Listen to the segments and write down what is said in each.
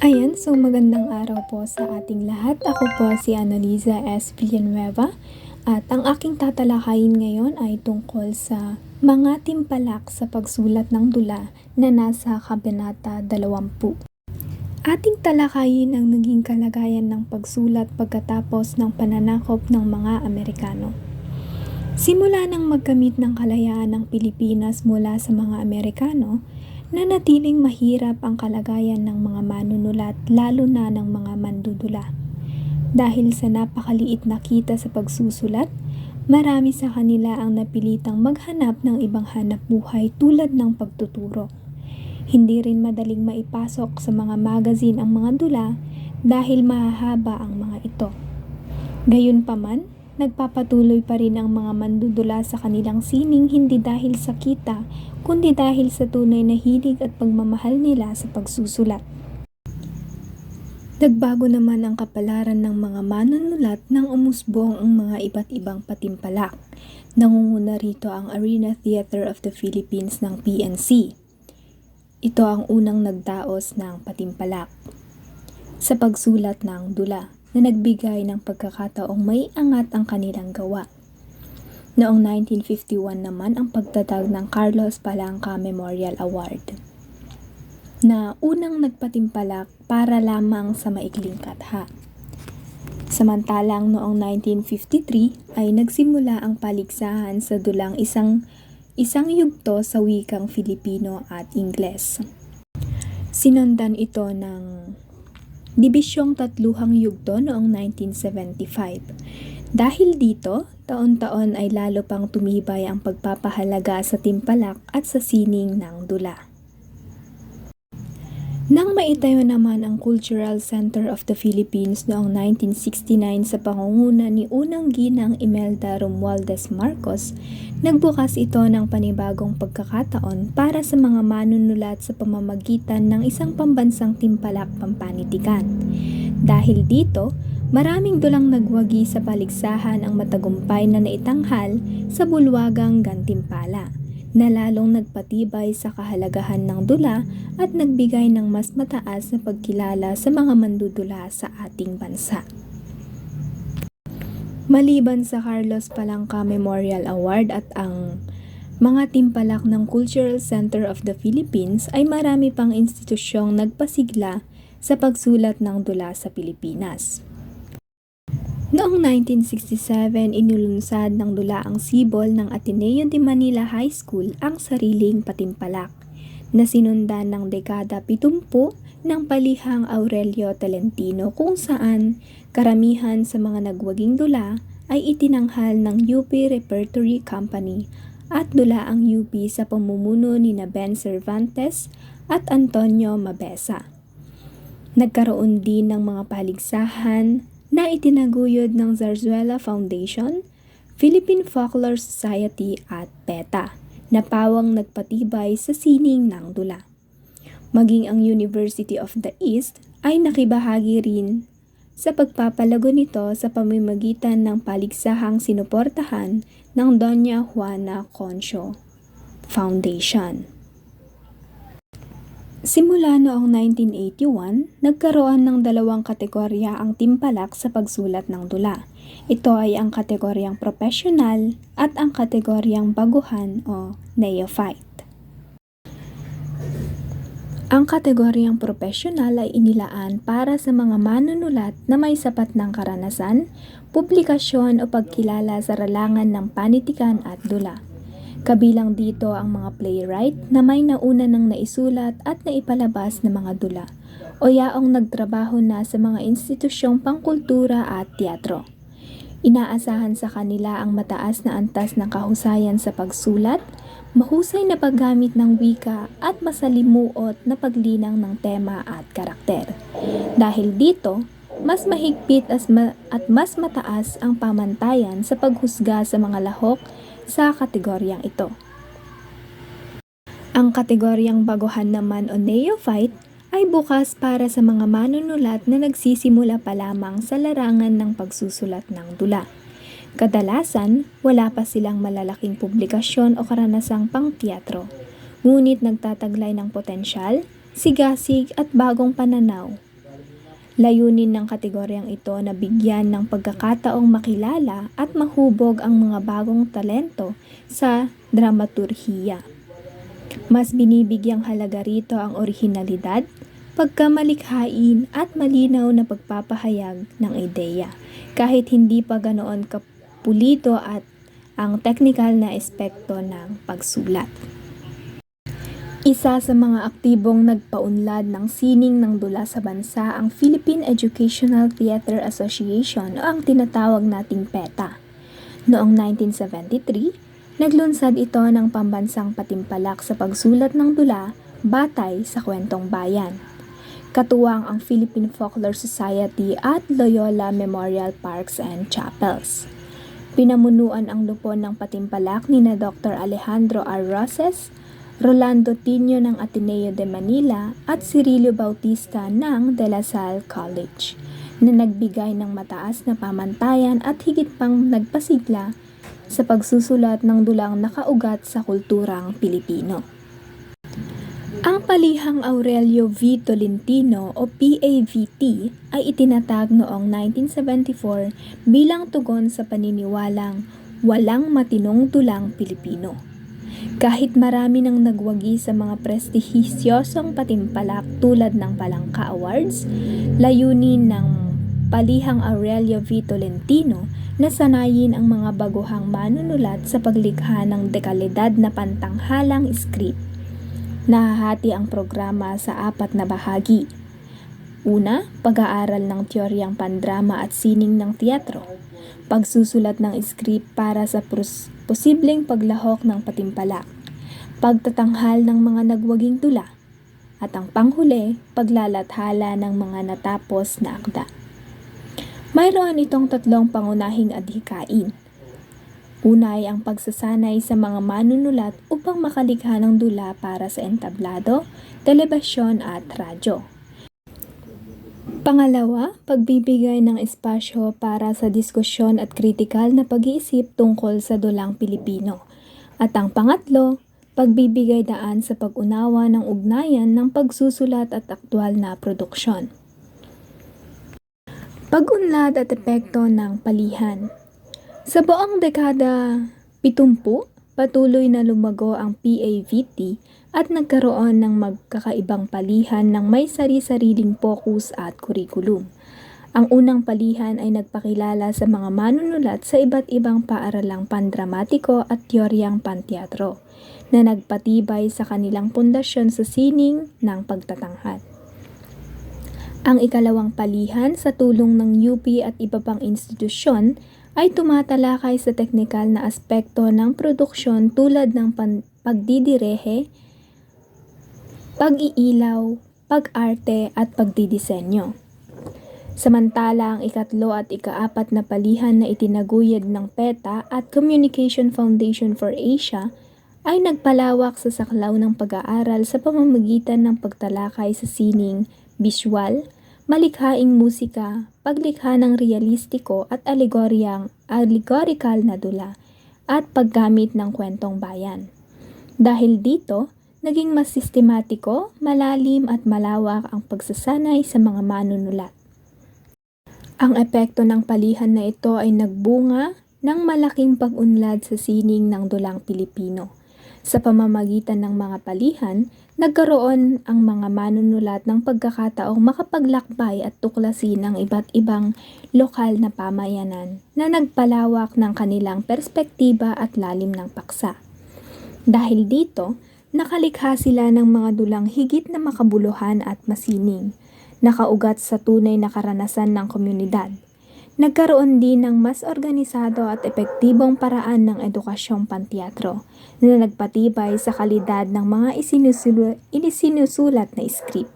Ayan, so magandang araw po sa ating lahat. Ako po si Annalisa S. Villanueva at ang aking tatalakayin ngayon ay tungkol sa mga timpalak sa pagsulat ng dula na nasa Kabanata 20. Ating talakayin ang naging kalagayan ng pagsulat pagkatapos ng pananakop ng mga Amerikano. Simula nang magkamit ng kalayaan ng Pilipinas mula sa mga Amerikano, nanatiling mahirap ang kalagayan ng mga manunulat lalo na ng mga mandudula. Dahil sa napakaliit na kita sa pagsusulat, marami sa kanila ang napilitang maghanap ng ibang hanap buhay tulad ng pagtuturo. Hindi rin madaling maipasok sa mga magazine ang mga dula dahil mahahaba ang mga ito. Gayunpaman, nagpapatuloy pa rin ang mga mandudula sa kanilang sining hindi dahil sa kita, kundi dahil sa tunay na hilig at pagmamahal nila sa pagsusulat. Nagbago naman ang kapalaran ng mga manunulat nang umusbong ang mga iba't ibang patimpalak. Nangunguna rito ang Arena Theater of the Philippines ng PNC. Ito ang unang nagdaos ng patimpalak sa pagsulat ng dula na nagbigay ng pagkakataong may angat ang kanilang gawa. Noong 1951 naman ang pagtatag ng Carlos Palanca Memorial Award na unang nagpatimpalak para lamang sa maikling katha. Samantalang noong 1953 ay nagsimula ang paligsahan sa dulang isang isang yugto sa wikang Filipino at Ingles. Sinundan ito ng Dibisyong Tatluhang Yugto noong 1975. Dahil dito, taon-taon ay lalo pang tumibay ang pagpapahalaga sa timpalak at sa sining ng dula. Nang maitayo naman ang Cultural Center of the Philippines noong 1969 sa pangunguna ni unang ginang Imelda Romualdez Marcos, nagbukas ito ng panibagong pagkakataon para sa mga manunulat sa pamamagitan ng isang pambansang timpalak pampanitikan. Dahil dito, maraming dulang nagwagi sa paligsahan ang matagumpay na naitanghal sa bulwagang gantimpala na lalong nagpatibay sa kahalagahan ng dula at nagbigay ng mas mataas na pagkilala sa mga mandudula sa ating bansa. Maliban sa Carlos Palanca Memorial Award at ang mga timpalak ng Cultural Center of the Philippines ay marami pang institusyong nagpasigla sa pagsulat ng dula sa Pilipinas. Noong 1967, inulunsad ng dulaang sibol ng Ateneo de Manila High School ang sariling patimpalak na sinundan ng dekada 70 ng palihang Aurelio Tolentino kung saan karamihan sa mga nagwaging dula ay itinanghal ng UP Repertory Company at dulaang UP sa pamumuno ni na Ben Cervantes at Antonio Mabesa. Nagkaroon din ng mga paligsahan na itinaguyod ng Zarzuela Foundation, Philippine Folklore Society at PETA na pawang nagpatibay sa sining ng dula. Maging ang University of the East ay nakibahagi rin sa pagpapalago nito sa pamamagitan ng paligsahang sinuportahan ng Doña Juana Concho Foundation. Simula noong 1981, nagkaroon ng dalawang kategorya ang timpalak sa pagsulat ng dula. Ito ay ang kategoryang professional at ang kategoryang baguhan o neophyte. Ang kategoryang professional ay inilaan para sa mga manunulat na may sapat ng karanasan, publikasyon o pagkilala sa ralangan ng panitikan at dula. Kabilang dito ang mga playwright na may nauna ng naisulat at naipalabas na mga dula o yaong nagtrabaho na sa mga institusyong pangkultura at teatro. Inaasahan sa kanila ang mataas na antas ng kahusayan sa pagsulat, mahusay na paggamit ng wika at masalimuot na paglinang ng tema at karakter. Dahil dito, mas mahigpit at mas mataas ang pamantayan sa paghusga sa mga lahok sa kategoryang ito. Ang kategoryang baguhan naman o neophyte ay bukas para sa mga manunulat na nagsisimula pa lamang sa larangan ng pagsusulat ng dula. Kadalasan, wala pa silang malalaking publikasyon o karanasang pang-teatro, ngunit nagtataglay ng potensyal, sigasig at bagong pananaw Layunin ng kategoryang ito na bigyan ng pagkakataong makilala at mahubog ang mga bagong talento sa dramaturhiya. Mas binibigyang halaga rito ang orihinalidad, pagkamalikhain at malinaw na pagpapahayag ng ideya kahit hindi pa ganoon kapulito at ang technical na aspekto ng pagsulat. Isa sa mga aktibong nagpaunlad ng sining ng dula sa bansa ang Philippine Educational Theater Association o ang tinatawag nating PETA. Noong 1973, naglunsad ito ng pambansang patimpalak sa pagsulat ng dula batay sa kwentong bayan. Katuwang ang Philippine Folklore Society at Loyola Memorial Parks and Chapels. Pinamunuan ang lupon ng patimpalak ni na Dr. Alejandro R. Roses, Rolando Tino ng Ateneo de Manila at Cirilio Bautista ng De La Salle College na nagbigay ng mataas na pamantayan at higit pang nagpasigla sa pagsusulat ng dulang nakaugat sa kulturang Pilipino. Ang palihang Aurelio V. Tolentino o PAVT ay itinatag noong 1974 bilang tugon sa paniniwalang walang matinong dulang Pilipino. Kahit marami nang nagwagi sa mga prestihisyosong patimpalak tulad ng Palangka Awards, layunin ng palihang Aurelio V. Tolentino na sanayin ang mga baguhang manunulat sa paglikha ng dekalidad na pantanghalang script. Nahahati ang programa sa apat na bahagi. Una, pag-aaral ng teoryang pandrama at sining ng teatro. Pagsusulat ng script para sa pros- posibleng paglahok ng patimpalak. Pagtatanghal ng mga nagwaging tula. At ang panghuli, paglalathala ng mga natapos na akda. Mayroon itong tatlong pangunahing adhikain. Una ay ang pagsasanay sa mga manunulat upang makalikha ng dula para sa entablado, telebasyon at radyo. Pangalawa, pagbibigay ng espasyo para sa diskusyon at kritikal na pag-iisip tungkol sa dulang Pilipino. At ang pangatlo, pagbibigay daan sa pag-unawa ng ugnayan ng pagsusulat at aktwal na produksyon. Pag-unlad at epekto ng palihan Sa buong dekada 70, patuloy na lumago ang PAVT at nagkaroon ng magkakaibang palihan ng may sari-sariling focus at kurikulum. Ang unang palihan ay nagpakilala sa mga manunulat sa iba't ibang paaralang pandramatiko at teoryang panteatro na nagpatibay sa kanilang pundasyon sa sining ng pagtatanghal. Ang ikalawang palihan sa tulong ng UP at iba pang institusyon ay tumatalakay sa teknikal na aspekto ng produksyon tulad ng pagdidirehe, pag-iilaw, pag-arte at pagdidisenyo. Samantala ang ikatlo at ikaapat na palihan na itinaguyod ng PETA at Communication Foundation for Asia ay nagpalawak sa saklaw ng pag-aaral sa pamamagitan ng pagtalakay sa sining, visual, malikhaing musika, paglikha ng realistiko at alegoryang allegorical na dula, at paggamit ng kwentong bayan. Dahil dito, naging mas sistematiko, malalim at malawak ang pagsasanay sa mga manunulat. Ang epekto ng palihan na ito ay nagbunga ng malaking pag-unlad sa sining ng dulang Pilipino. Sa pamamagitan ng mga palihan, nagkaroon ang mga manunulat ng pagkakataong makapaglakbay at tuklasin ang iba't ibang lokal na pamayanan na nagpalawak ng kanilang perspektiba at lalim ng paksa. Dahil dito, nakalikha sila ng mga dulang higit na makabuluhan at masining, nakaugat sa tunay na karanasan ng komunidad. Nagkaroon din ng mas organisado at epektibong paraan ng edukasyong panteatro na nagpatibay sa kalidad ng mga isinusulat, inisinusulat na script.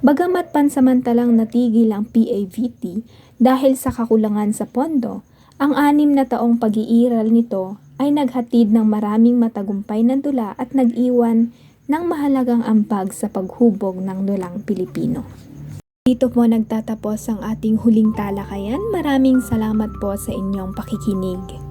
Bagamat pansamantalang natigil ang PAVT dahil sa kakulangan sa pondo, ang anim na taong pag-iiral nito ay naghatid ng maraming matagumpay na dula at nag-iwan ng mahalagang ambag sa paghubog ng dulang Pilipino. Dito po nagtatapos ang ating huling talakayan. Maraming salamat po sa inyong pakikinig.